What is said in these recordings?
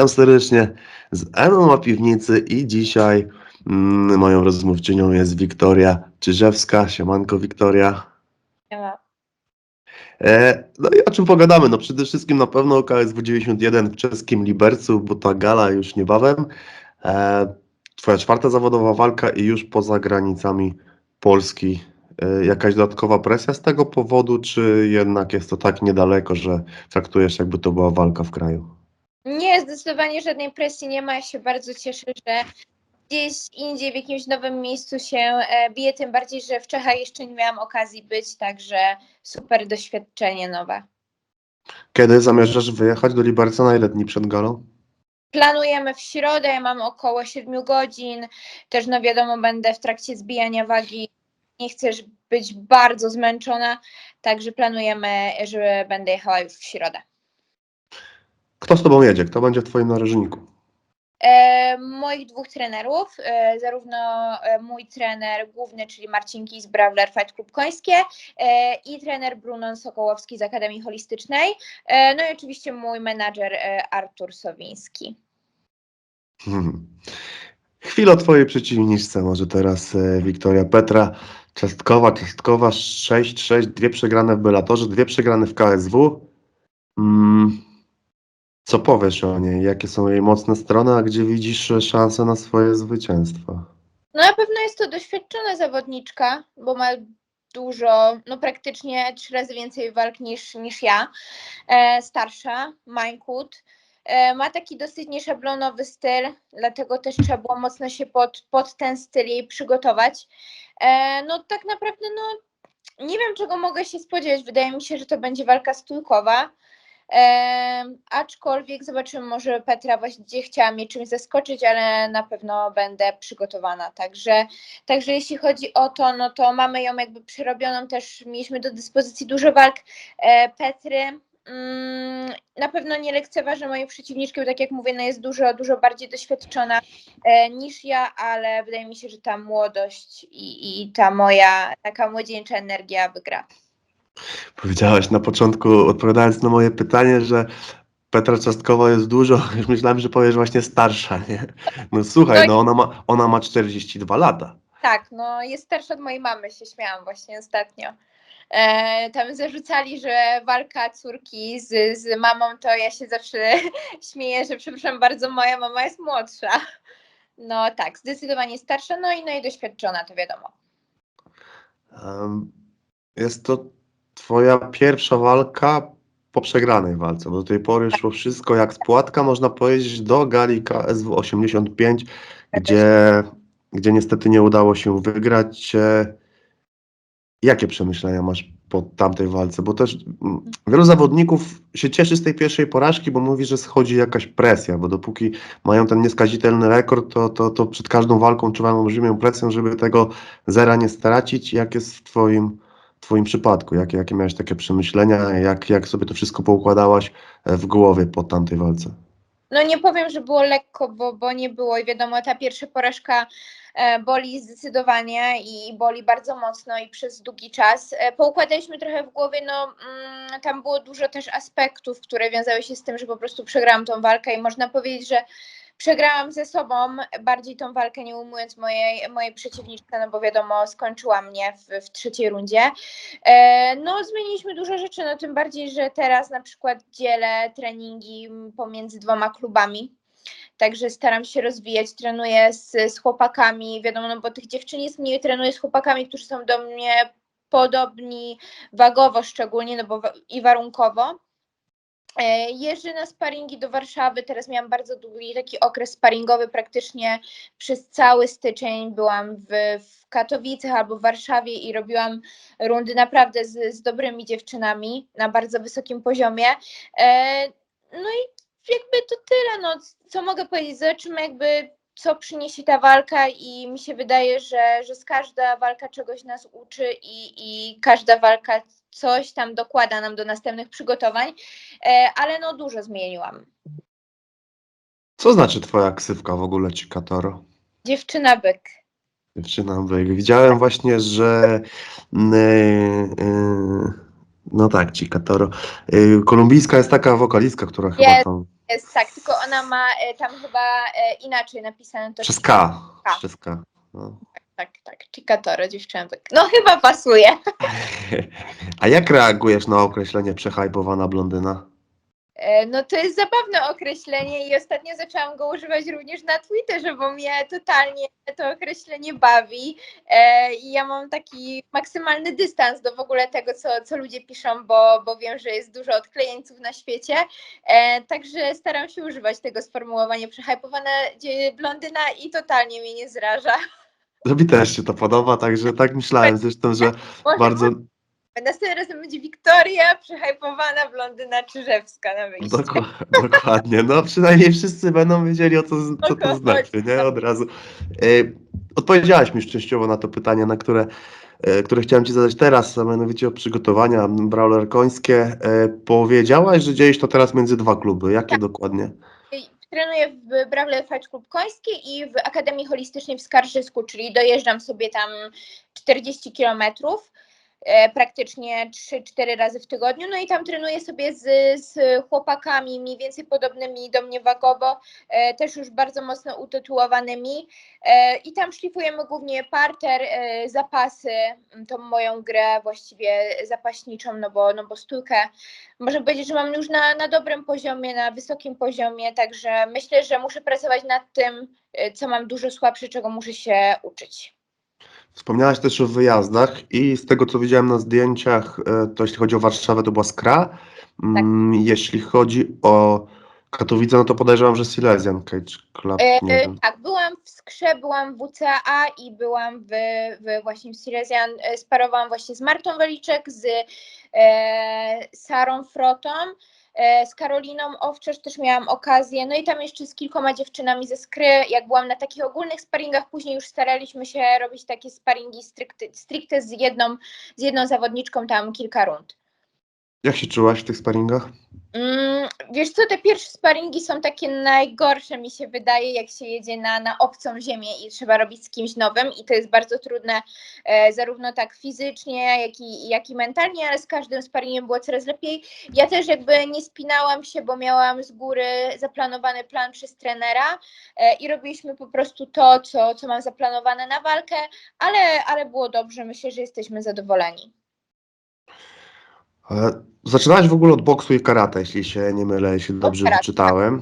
Witam serdecznie z MMA Piwnicy i dzisiaj mm, moją rozmówczynią jest Wiktoria Czyżewska. Siemanko Wiktoria. Siema. E, no i o czym pogadamy? No przede wszystkim na pewno o KSW 91 w czeskim Libercu, bo ta gala już niebawem. E, twoja czwarta zawodowa walka i już poza granicami Polski. E, jakaś dodatkowa presja z tego powodu, czy jednak jest to tak niedaleko, że traktujesz jakby to była walka w kraju? Nie, zdecydowanie żadnej presji nie ma. Ja się bardzo cieszę, że gdzieś indziej, w jakimś nowym miejscu się e, biję, tym bardziej, że w Czechach jeszcze nie miałam okazji być, także super doświadczenie nowe. Kiedy zamierzasz wyjechać do Liberca na ile dni przed galą? Planujemy w środę, ja mam około 7 godzin, też no wiadomo, będę w trakcie zbijania wagi, nie chcę być bardzo zmęczona, także planujemy, że będę jechała już w środę. Kto z tobą jedzie? Kto będzie w twoim narożniku? E, moich dwóch trenerów, e, zarówno e, mój trener główny, czyli Marcin Kis, Brawler Fight Club Końskie e, i trener Brunon Sokołowski z Akademii Holistycznej, e, no i oczywiście mój menadżer e, Artur Sowiński. Hmm. Chwilę o twojej przeciwniczce może teraz e, Wiktoria Petra. Ciastkowa, Ciastkowa 6-6, dwie przegrane w Bellatorze, dwie przegrane w KSW. Mm. Co powiesz o niej? Jakie są jej mocne strony, a gdzie widzisz szanse na swoje zwycięstwo? No na pewno jest to doświadczona zawodniczka, bo ma dużo, no praktycznie trzy razy więcej walk niż, niż ja, e, starsza, Majkut. E, ma taki dosyć nieszablonowy styl, dlatego też trzeba było mocno się pod, pod ten styl jej przygotować. E, no tak naprawdę, no nie wiem czego mogę się spodziewać, wydaje mi się, że to będzie walka stójkowa. E, aczkolwiek zobaczymy, może Petra właśnie chciała mnie czymś zaskoczyć, ale na pewno będę przygotowana. Także, także jeśli chodzi o to, no to mamy ją jakby przerobioną też, mieliśmy do dyspozycji dużo walk e, Petry. Mm, na pewno nie lekceważę mojej przeciwniczki, bo tak jak mówię, no jest dużo, dużo bardziej doświadczona e, niż ja, ale wydaje mi się, że ta młodość i, i ta moja taka młodzieńcza energia wygra. Powiedziałaś na początku, odpowiadając na moje pytanie, że Petra Ciastkowa jest dużo, już myślałem, że powiesz właśnie starsza, nie? No słuchaj, no ona ma, ona ma 42 lata. Tak, no jest starsza od mojej mamy, się śmiałam właśnie ostatnio. E, tam zarzucali, że walka córki z, z mamą, to ja się zawsze śmieję, że przepraszam bardzo, moja mama jest młodsza. No tak, zdecydowanie starsza, no i, no i doświadczona, to wiadomo. Em, Jest to twoja pierwsza walka po przegranej walce, bo do tej pory szło wszystko jak spłatka, można powiedzieć, do gali KSW 85, gdzie, gdzie niestety nie udało się wygrać. Jakie przemyślenia masz po tamtej walce? Bo też mm, wielu zawodników się cieszy z tej pierwszej porażki, bo mówi, że schodzi jakaś presja, bo dopóki mają ten nieskazitelny rekord, to, to, to przed każdą walką czuwają olbrzymią presję, żeby tego zera nie stracić. Jak jest w twoim, twoim przypadku? Jakie, jakie miałeś takie przemyślenia? Jak, jak sobie to wszystko poukładałaś e, w głowie po tamtej walce? No nie powiem, że było lekko, bo, bo nie było i wiadomo, ta pierwsza porażka e, boli zdecydowanie i boli bardzo mocno i przez długi czas. E, poukładaliśmy trochę w głowie, no mm, tam było dużo też aspektów, które wiązały się z tym, że po prostu przegrałam tą walkę i można powiedzieć, że przegrałam ze sobą bardziej tą walkę, nie ujmując mojej, mojej przeciwniczki, no bo wiadomo, skończyła mnie w, w trzeciej rundzie. E, no, zmieniliśmy dużo rzeczy, no tym bardziej, że teraz na przykład dzielę treningi pomiędzy dwoma klubami. Także staram się rozwijać, trenuję z, z chłopakami, wiadomo, no bo tych dziewczyn jest mniej, trenuję z chłopakami, którzy są do mnie podobni wagowo szczególnie, no bo i warunkowo. E, Jeżdżę na sparingi do Warszawy. Teraz miałam bardzo długi taki okres sparingowy, praktycznie przez cały styczeń byłam w, w Katowicach albo w Warszawie i robiłam rundy naprawdę z, z dobrymi dziewczynami na bardzo wysokim poziomie. E, No i jakby to tyle, no co mogę powiedzieć, zobaczymy jakby co przyniesie ta walka i mi się wydaje, że, że z każda walka czegoś nas uczy i, i każda walka coś tam dokłada nam do następnych przygotowań, e, ale no dużo zmieniłam. Co znaczy twoja ksywka w ogóle, Cikatoro? Dziewczyna byk. Dziewczyna byk. Widziałem właśnie, że mm, y, y, No tak, Chica Toro. Y, Kolumbijska jest taka wokalistka, która chyba Jest. tam Jest tak, tylko ona ma e, tam chyba e, inaczej napisane to. przez K. K. Przez K. No. Tak, tak, Chikatoro, dziewczętek. No chyba pasuje. A jak reagujesz na określenie przehajpowana blondyna? E, No to jest zabawne określenie i ostatnio zaczęłam go używać również na Twitterze, bo mnie totalnie to określenie bawi. E, i ja mam taki maksymalny dystans do w ogóle tego, co, co ludzie piszą, bo, bo wiem, że jest dużo odklejeńców na świecie, E, także staram się używać tego sformułowania. Przehypowana blondyna i totalnie mnie nie zraża. Mi też się to podoba, także tak myślałem zresztą, że Może bardzo Następnym razem będzie Wiktoria, przehypowana blondyna Czyżewska na wyjście. Doku- Dokładnie, no przynajmniej wszyscy będą wiedzieli o co, co to Dokładnie. znaczy, nie? Od razu. E, Odpowiedziałaś mi już częściowo na to pytanie, na które, e, które chciałem Ci zadać teraz, a mianowicie o przygotowania Brawler Końskie. E, Powiedziałaś, że dzieje to teraz między dwa kluby. Jakie dokładnie? Trenuję w Brawler Fight Club Koński i w Akademii Holistycznej w Skarżysku, czyli dojeżdżam sobie tam 40 kilometrów. E, Praktycznie 3-4 razy w tygodniu. No i tam trenuję sobie z, z chłopakami mniej więcej podobnymi do mnie wagowo, e, też już bardzo mocno utytułowanymi. E, I tam szlifujemy głównie parter, zapasy, tą moją grę właściwie zapaśniczą, no bo, no bo stójkę można powiedzieć, że mam już na, na dobrym poziomie, na wysokim poziomie, także myślę, że muszę pracować nad tym, co mam dużo słabsze, czego muszę się uczyć. Wspomniałaś też o wyjazdach i z tego co widziałem na zdjęciach, e, to jeśli chodzi o Warszawę, to była Skra. Mm, Jeśli chodzi o Katowice, no to podejrzewam, że Silesian Cage Club, E, nie wiem. tak, byłam w Skrze, byłam w WCA i byłam w, w właśnie w Silesian, e, sparowałam właśnie z Martą Weliczek, z e, Sarą Frotą, e, z Karoliną Owczarz też miałam okazję, no i tam jeszcze z kilkoma dziewczynami ze Skry, jak byłam na takich ogólnych sparingach, później już staraliśmy się robić takie sparingi stricte, stricte z, jedną, z jedną zawodniczką, tam kilka rund. Jak się czułaś w tych sparingach? Mm, wiesz co, te pierwsze sparingi są takie najgorsze, mi się wydaje, jak się jedzie na, na obcą ziemię i trzeba robić z kimś nowym i to jest bardzo trudne, e, zarówno tak fizycznie, jak i, jak i mentalnie, ale z każdym sparingiem było coraz lepiej. Ja też jakby nie spinałam się, bo miałam z góry zaplanowany plan przez trenera e, i robiliśmy po prostu to, co, co mam zaplanowane na walkę, ale, ale było dobrze, myślę, że jesteśmy zadowoleni. E, Zaczynałaś w ogóle od boksu i karate, jeśli się nie mylę, jeśli dobrze karate, wyczytałem.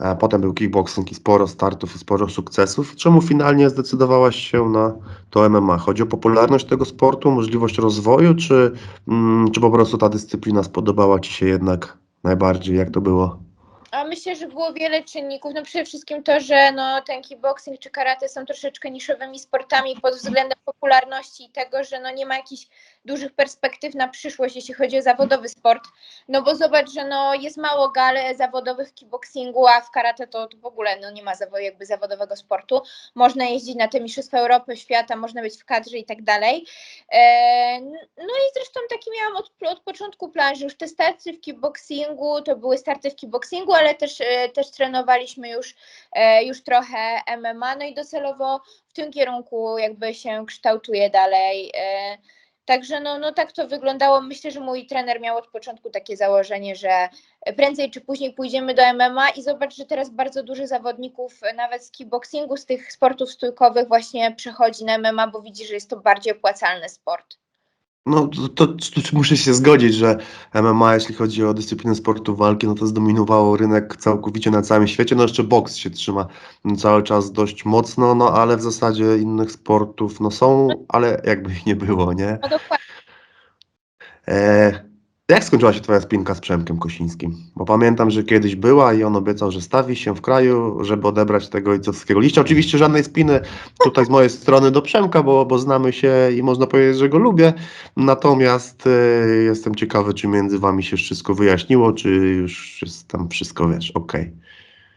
E, Potem był kickboxing i sporo startów i sporo sukcesów. Czemu finalnie zdecydowałaś się na to MMA? Chodzi o popularność tego sportu, możliwość rozwoju, czy, mm, czy po prostu ta dyscyplina spodobała Ci się jednak najbardziej? Jak to było? A myślę, że było wiele czynników. No przede wszystkim to, że no, ten kickboxing czy karate są troszeczkę niszowymi sportami pod względem popularności i tego, że no, nie ma jakichś dużych perspektyw na przyszłość, jeśli chodzi o zawodowy sport. No bo zobacz, że no, jest mało gal zawodowych w kickboxingu, a w karate to, to w ogóle no, nie ma zawo- jakby zawodowego sportu. Można jeździć na te mistrzostwa Europy, świata, można być w kadrze i tak dalej. E, No i zresztą taki miałam od, od początku plan, że już te starty w kickboxingu to były starty w kickboxingu, ale też, e, też trenowaliśmy już, e, już trochę MMA, no i docelowo w tym kierunku jakby się kształtuje dalej. e, Także no, no tak to wyglądało. Myślę, że mój trener miał od początku takie założenie, że prędzej czy później pójdziemy do MMA i zobacz, że teraz bardzo dużo zawodników nawet z kickboxingu, z tych sportów stójkowych właśnie przechodzi na MMA, bo widzi, że jest to bardziej opłacalny sport. No to, to, to muszę się zgodzić, że MMA, jeśli chodzi o dyscyplinę sportu walki, no to zdominowało rynek całkowicie na całym świecie. No jeszcze boks się trzyma cały czas dość mocno, no ale w zasadzie innych sportów no są, ale jakby ich nie było, nie? No dokładnie. E, jak skończyła się twoja spinka z Przemkiem Kosińskim? Bo pamiętam, że kiedyś była i on obiecał, że stawi się w kraju, żeby odebrać tego ojcowskiego liścia. Oczywiście żadnej spiny tutaj z mojej strony do Przemka, bo, bo znamy się i można powiedzieć, że go lubię. Natomiast e, jestem ciekawy, czy między wami się wszystko wyjaśniło, czy już jest tam wszystko, wiesz, okej.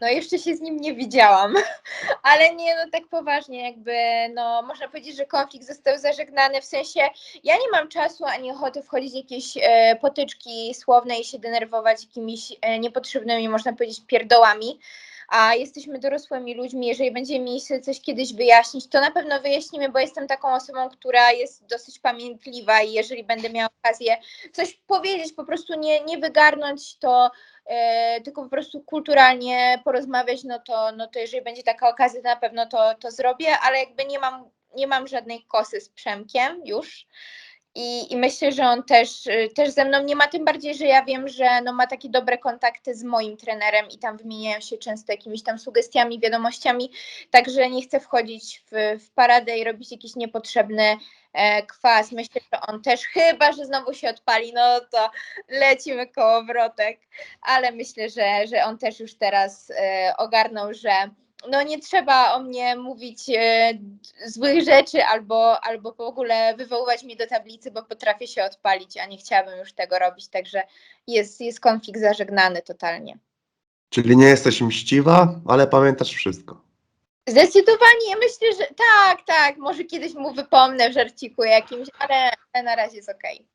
No jeszcze się z nim nie widziałam, ale nie, no tak poważnie jakby, no można powiedzieć, że konflikt został zażegnany, w sensie ja nie mam czasu ani ochoty wchodzić w jakieś e, potyczki słowne i się denerwować jakimiś e, niepotrzebnymi, można powiedzieć, pierdołami, a jesteśmy dorosłymi ludźmi, jeżeli będziemy mieli sobie coś kiedyś wyjaśnić, to na pewno wyjaśnimy, bo jestem taką osobą, która jest dosyć pamiętliwa i jeżeli będę miała okazję coś powiedzieć, po prostu nie, nie wygarnąć, to e, tylko po prostu kulturalnie porozmawiać, no to, no to jeżeli będzie taka okazja, to na pewno to, to zrobię, ale jakby nie mam, nie mam żadnej kosy z Przemkiem już. I, I myślę, że on też, y, też ze mną nie ma, tym bardziej, że ja wiem, że no ma takie dobre kontakty z moim trenerem i tam wymieniają się często jakimiś tam sugestiami, wiadomościami, także nie chcę wchodzić w, w paradę i robić jakiś niepotrzebny e, kwas. Myślę, że on też, chyba, że znowu się odpali, no to lecimy kołowrotek, ale myślę, że, że on też już teraz e, ogarnął, że no nie trzeba o mnie mówić e, złych rzeczy albo, albo w ogóle wywoływać mnie do tablicy, bo potrafię się odpalić, a nie chciałabym już tego robić, także jest, jest konflikt zażegnany totalnie. Czyli nie jesteś mściwa, ale pamiętasz wszystko. Zdecydowanie, myślę, że tak, tak, może kiedyś mu wypomnę w żarciku jakimś, ale, ale na razie jest okej.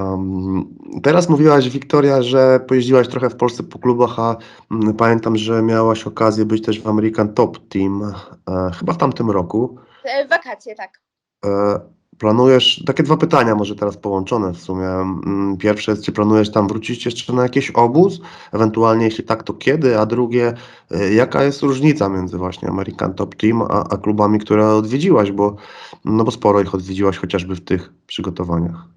Um, teraz mówiłaś, Wiktoria, że pojeździłaś trochę w Polsce po klubach, a mm, pamiętam, że miałaś okazję być też w American Top Team, e, chyba w tamtym roku. E, Wakacje, tak. E, planujesz, takie dwa pytania może teraz połączone w sumie. Mm, Pierwsze jest, czy planujesz tam wrócić jeszcze na jakiś obóz? Ewentualnie, jeśli tak, to kiedy? A drugie, e, jaka jest różnica między właśnie American Top Team, a, a klubami, które odwiedziłaś? Bo, no bo sporo ich odwiedziłaś chociażby w tych przygotowaniach.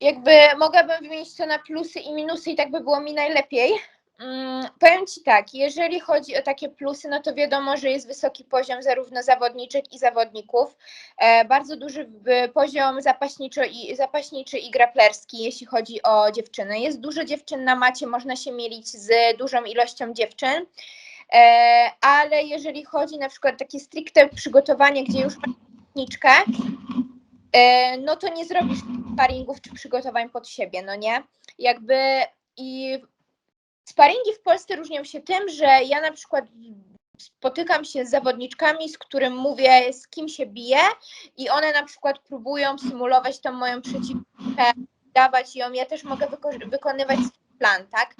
Jakby mogłabym wymienić to na plusy i minusy i tak by było mi najlepiej. Mm, powiem Ci tak, jeżeli chodzi o takie plusy, no to wiadomo, że jest wysoki poziom zarówno zawodniczek i zawodników, e, bardzo duży poziom zapaśniczy i, zapaśniczy i graplerski, jeśli chodzi o dziewczyny. Jest dużo dziewczyn na macie, można się mielić z dużą ilością dziewczyn, e, ale jeżeli chodzi na przykład takie stricte przygotowanie, gdzie już e, no to nie zrobisz sparingów czy przygotowań pod siebie, no nie? Jakby i sparingi w Polsce różnią się tym, że ja na przykład spotykam się z zawodniczkami, z którym mówię, z kim się biję i one na przykład próbują symulować tą moją przeciwniczkę, dawać ją, ja też mogę wyko- wykonywać plan, tak?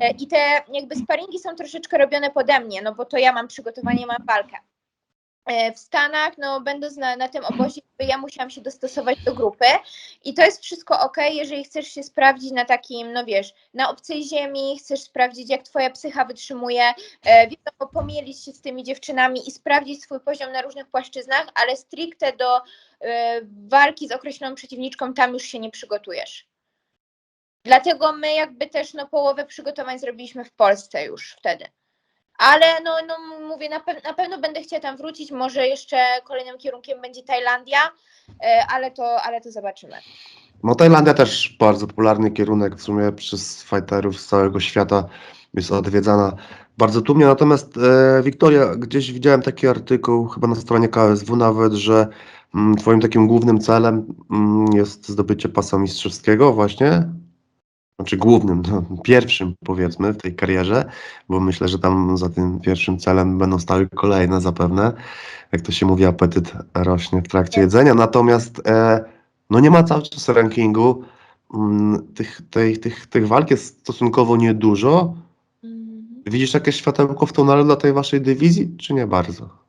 E, I te jakby sparingi są troszeczkę robione pode mnie, no bo to ja mam przygotowanie, mam walkę. E, W Stanach, no będąc na, na tym obozie, ja musiałam się dostosować do grupy i to jest wszystko ok, jeżeli chcesz się sprawdzić na takim, no wiesz, na obcej ziemi, chcesz sprawdzić, jak twoja psycha wytrzymuje, e, wiadomo, pomielić się z tymi dziewczynami i sprawdzić swój poziom na różnych płaszczyznach, ale stricte do e, walki z określoną przeciwniczką tam już się nie przygotujesz. Dlatego my jakby też no, połowę przygotowań zrobiliśmy w Polsce już wtedy. Ale no, no mówię, na, pe- na pewno będę chciała tam wrócić. Może jeszcze kolejnym kierunkiem będzie Tajlandia, e, ale to, ale to zobaczymy. No Tajlandia też bardzo popularny kierunek w sumie przez fighterów z całego świata jest odwiedzana bardzo tłumnie. Natomiast e, Wiktoria, gdzieś widziałem taki artykuł, chyba na stronie KSW nawet, że mm, twoim takim głównym celem mm, jest zdobycie pasa mistrzowskiego właśnie. Znaczy głównym, no, pierwszym powiedzmy w tej karierze, bo myślę, że tam za tym pierwszym celem będą stały kolejne zapewne. Jak to się mówi, apetyt rośnie w trakcie jedzenia. Natomiast e, no nie ma cały czas rankingu. Mm, Tych, tej, tych, tych walk jest stosunkowo niedużo. Widzisz jakieś światełko w tunelu dla tej waszej dywizji, czy nie bardzo?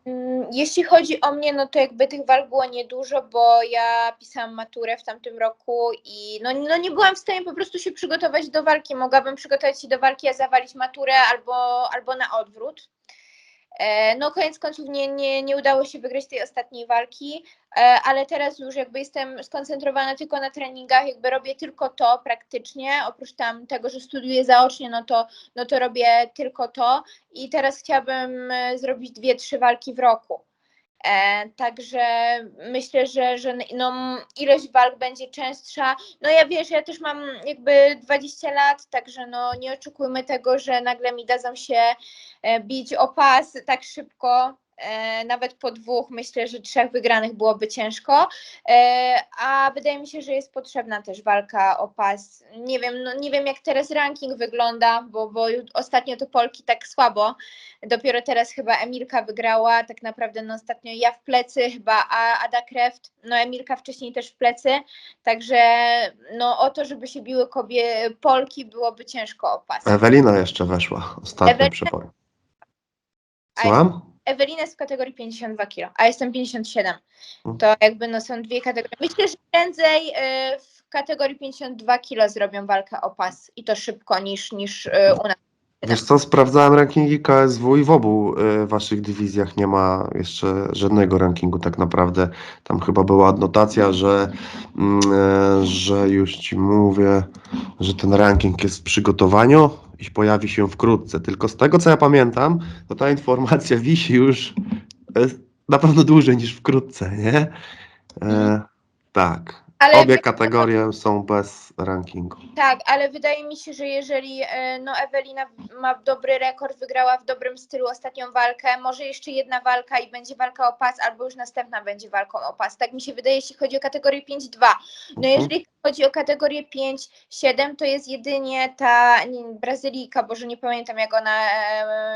Jeśli chodzi o mnie, no to jakby tych walk było niedużo, bo ja pisałam maturę w tamtym roku i no, no nie byłam w stanie po prostu się przygotować do walki. Mogłabym przygotować się do walki, a zawalić maturę albo, albo na odwrót. E, No koniec końców nie, nie, nie udało się wygrać tej ostatniej walki, e, ale teraz już jakby jestem skoncentrowana tylko na treningach, jakby robię tylko to praktycznie, oprócz tam tego, że studiuję zaocznie, no to, no to robię tylko to i teraz chciałabym e, zrobić dwie, trzy walki w roku. E, także myślę, że, że no, ilość walk będzie częstsza. No ja wiesz, ja też mam jakby 20 lat, także no nie oczekujmy tego, że nagle mi dadzą się e, bić o pas tak szybko. E, nawet po dwóch, myślę, że trzech wygranych byłoby ciężko. E, a wydaje mi się, że jest potrzebna też walka o pas. Nie wiem, no, nie wiem jak teraz ranking wygląda, bo, bo ostatnio to Polki tak słabo. Dopiero teraz chyba Emilka wygrała, tak naprawdę no, ostatnio ja w plecy, chyba a Ada Kreft, no Emilka wcześniej też w plecy, także no o to, żeby się biły kobie Polki byłoby ciężko o pas. Ewelina jeszcze weszła ostatnio Ewelina- przy polu. A Słucham? Ewelina jest w kategorii 52 kg, a jestem 57. Mhm. To jakby no są dwie kategorie. Myślę, że prędzej y, w kategorii 52 kg zrobią walkę o pas i to szybko niż, niż y, u nas. Wiesz co, sprawdzałem rankingi KSW i w obu y, waszych dywizjach nie ma jeszcze żadnego rankingu tak naprawdę. Tam chyba była adnotacja, że, mm, że już ci mówię, że ten ranking jest w przygotowaniu i pojawi się wkrótce. Tylko z tego co ja pamiętam, to ta informacja wisi już e, na pewno dłużej niż wkrótce, nie? E, tak. Ale Obie kategorie są bez rankingu. Tak, ale wydaje mi się, że jeżeli e, no Ewelina ma dobry rekord, wygrała w dobrym stylu ostatnią walkę, może jeszcze jedna walka i będzie walka o pas, albo już następna będzie walką o pas. Tak mi się wydaje, jeśli chodzi o kategorię 5-2. No Mhm. jeżeli chodzi o kategorię 5-7, to jest jedynie ta nie, Brazylijka, Boże nie pamiętam jak ona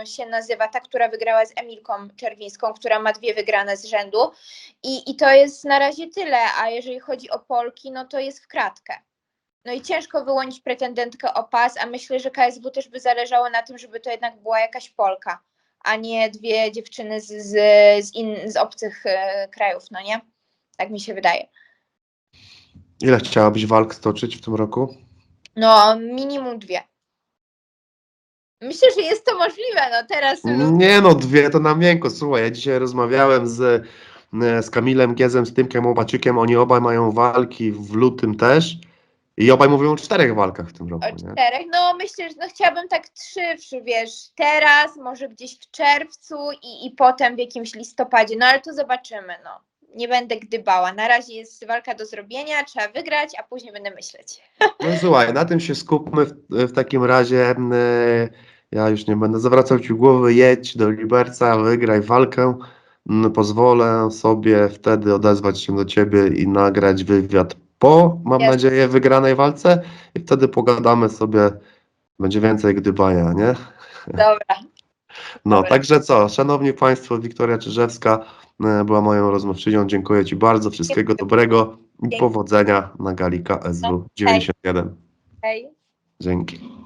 e, się nazywa, ta, która wygrała z Emilką Czerwińską, która ma dwie wygrane z rzędu i, i to jest na razie tyle, a jeżeli chodzi o Polki, no to jest w kratkę. No i ciężko wyłonić pretendentkę o pas, a myślę, że KSW też by zależało na tym, żeby to jednak była jakaś Polka, a nie dwie dziewczyny z, z, z, in, z obcych e, krajów, no nie? Tak mi się wydaje. Ile chciałabyś walk stoczyć w tym roku? No, minimum dwie. Myślę, że jest to możliwe, no teraz. Nie no, dwie to na miękko. Słuchaj, ja dzisiaj rozmawiałem z, z Kamilem Giezem, z Tymkiem Łopaczykiem. Oni obaj mają walki w lutym też. I obaj mówią o czterech walkach w tym roku, O nie? czterech. No myślę, że no chciałabym tak trzy, wiesz, teraz, może gdzieś w czerwcu i, i potem w jakimś listopadzie. No ale to zobaczymy, no. Nie będę gdybała. Na razie jest walka do zrobienia, trzeba wygrać, a później będę myśleć. No słuchaj, na tym się skupmy w, w takim razie. e, Ja już nie będę zawracał ci głowy, jedź do Liberca, wygraj walkę. Pozwolę sobie wtedy odezwać się do ciebie i nagrać wywiad po, mam Jasne. nadzieję, wygranej walce i wtedy pogadamy sobie, będzie więcej gdybania, nie? Dobra. No, Dobra. także co, szanowni państwo, Wiktoria Czyżewska e, była moją rozmówczynią, dziękuję ci bardzo, wszystkiego dobrego i Dzięki. powodzenia na gali KSW 91. Hej. Dzięki.